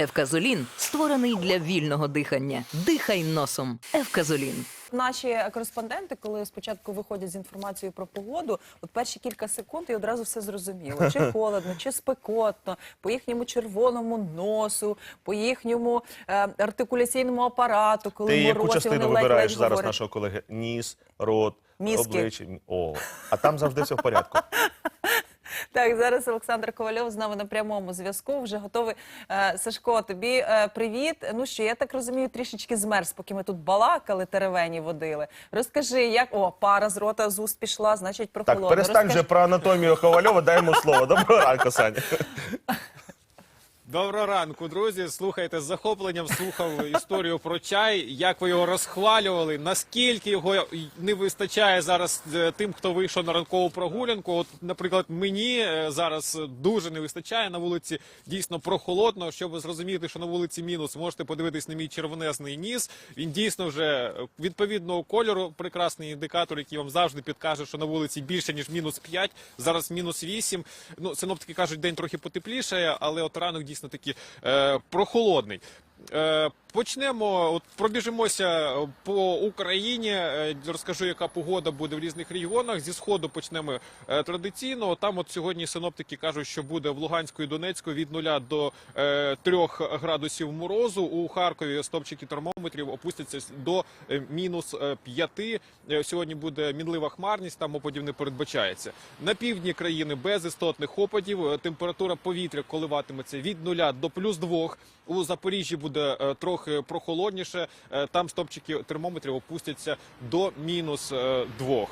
Евказолін створений для вільного дихання. Дихай носом. Евказолін. Наші кореспонденти, коли спочатку виходять з інформацією про погоду, от перші кілька секунд і одразу все зрозуміло. Чи холодно, чи спекотно, по їхньому червоному носу, по їхньому е, артикуляційному апарату, коли Ти яку мороз, і частину вони вибираєш зараз говорять. нашого колеги? Ніс, рот, Мізки. обличчя. О, а там завжди все в порядку. Так, зараз Олександр Ковальов з нами на прямому зв'язку. Вже готовий. Е, Сашко, тобі е, привіт. Ну що, я так розумію, трішечки змерз, поки ми тут балакали, теревені водили. Розкажи, як о, пара з рота з уст пішла, значить Так, прохолодно. перестань Розкажи. вже про анатомію Ковальова, дай йому слово. Доброго ранку, Саня. Доброго ранку, друзі. Слухайте з захопленням. Слухав історію про чай. Як ви його розхвалювали? Наскільки його не вистачає зараз е, тим, хто вийшов на ранкову прогулянку? От, наприклад, мені е, зараз дуже не вистачає на вулиці. Дійсно прохолодно. Щоб зрозуміти, що на вулиці мінус, можете подивитись на мій червонесний ніс. Він дійсно вже відповідного кольору. Прекрасний індикатор, який вам завжди підкаже, що на вулиці більше ніж мінус 5, зараз мінус 8. Ну, синоптики кажуть, день трохи потеплішає, але от ранок дійсно таки е, прохолодний. Е, почнемо, от пробіжимося по Україні. Е, розкажу, яка погода буде в різних регіонах. Зі сходу почнемо е, традиційно. Там, от сьогодні синоптики кажуть, що буде в Луганську і Донецьку від 0 до е, 3 градусів морозу. У Харкові стопчики термометрів опустяться до е, мінус 5. Е, Сьогодні буде мінлива хмарність, там опадів не передбачається. На півдні країни без істотних опадів. Е, Температура повітря коливатиметься від 0 до плюс 2. У Запоріжжі буде е, трохи прохолодніше. Е, Там стопчики термометрів опустяться до мінус 2.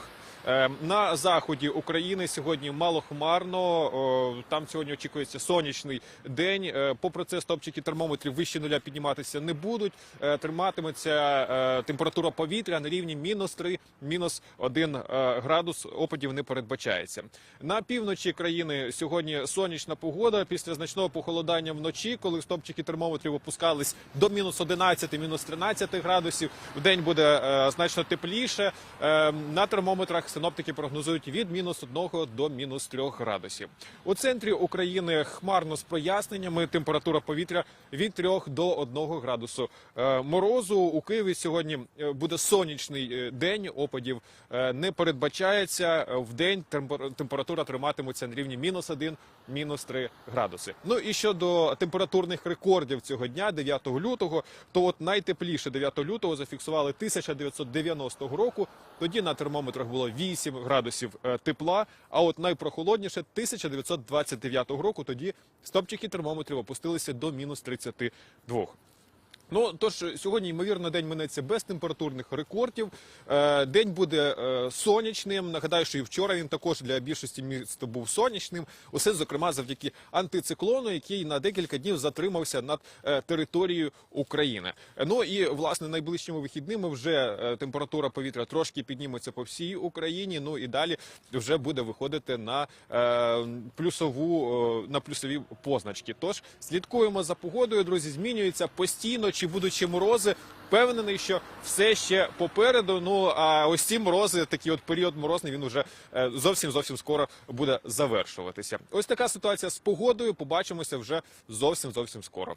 Е, На заході України сьогодні малохмарно. Там сьогодні очікується сонячний день. Е, Попри це, стопчики термометрів вище нуля підніматися не будуть. Е, Триматиметься е, температура повітря на рівні мінус 3, мінус 1 градус. Опадів не передбачається. На півночі країни сьогодні сонячна погода. Після значного похолодання вночі, коли стопчики термометрів опускались до мінус 11, мінус 13 градусів. В день буде значно тепліше. Е, на термометрах синоптики прогнозують від мінус 1 до мінус 3 градусів. У центрі України хмарно з проясненнями. Температура повітря від 3 до 1 градусу е, морозу. У Києві сьогодні е, буде сонячний е, день. Опадів не передбачається. В день темпер- температура триматиметься на рівні мінус 1, мінус 3 градуси. Ну і щодо температурних рекордів цього дня, 9 лютого, то от найтепліше 9 лютого зафіксували 1990 року. Тоді на термометрах було 8 градусів е, тепла. А от найпрохолодніше 1929 року. Тоді стопчики термометрів опустилися до мінус 32. Ну тож сьогодні, ймовірно, день минеться без температурних рекордів. Е, День буде е, сонячним. Нагадаю, що і вчора він також для більшості міст був сонячним. Усе зокрема завдяки антициклону, який на декілька днів затримався над е, територією України. Ну і власне найближчими вихідними вже температура повітря трошки підніметься по всій Україні. Ну і далі вже буде виходити на плюсову на плюсові позначки. Тож слідкуємо за погодою, друзі. Змінюється постійно. Чи будуть ще морози? Впевнений, що все ще попереду. Ну а ось ці морози, такий от період морозний, він уже е, зовсім зовсім скоро буде завершуватися. Ось така ситуація з погодою. Побачимося вже зовсім зовсім скоро.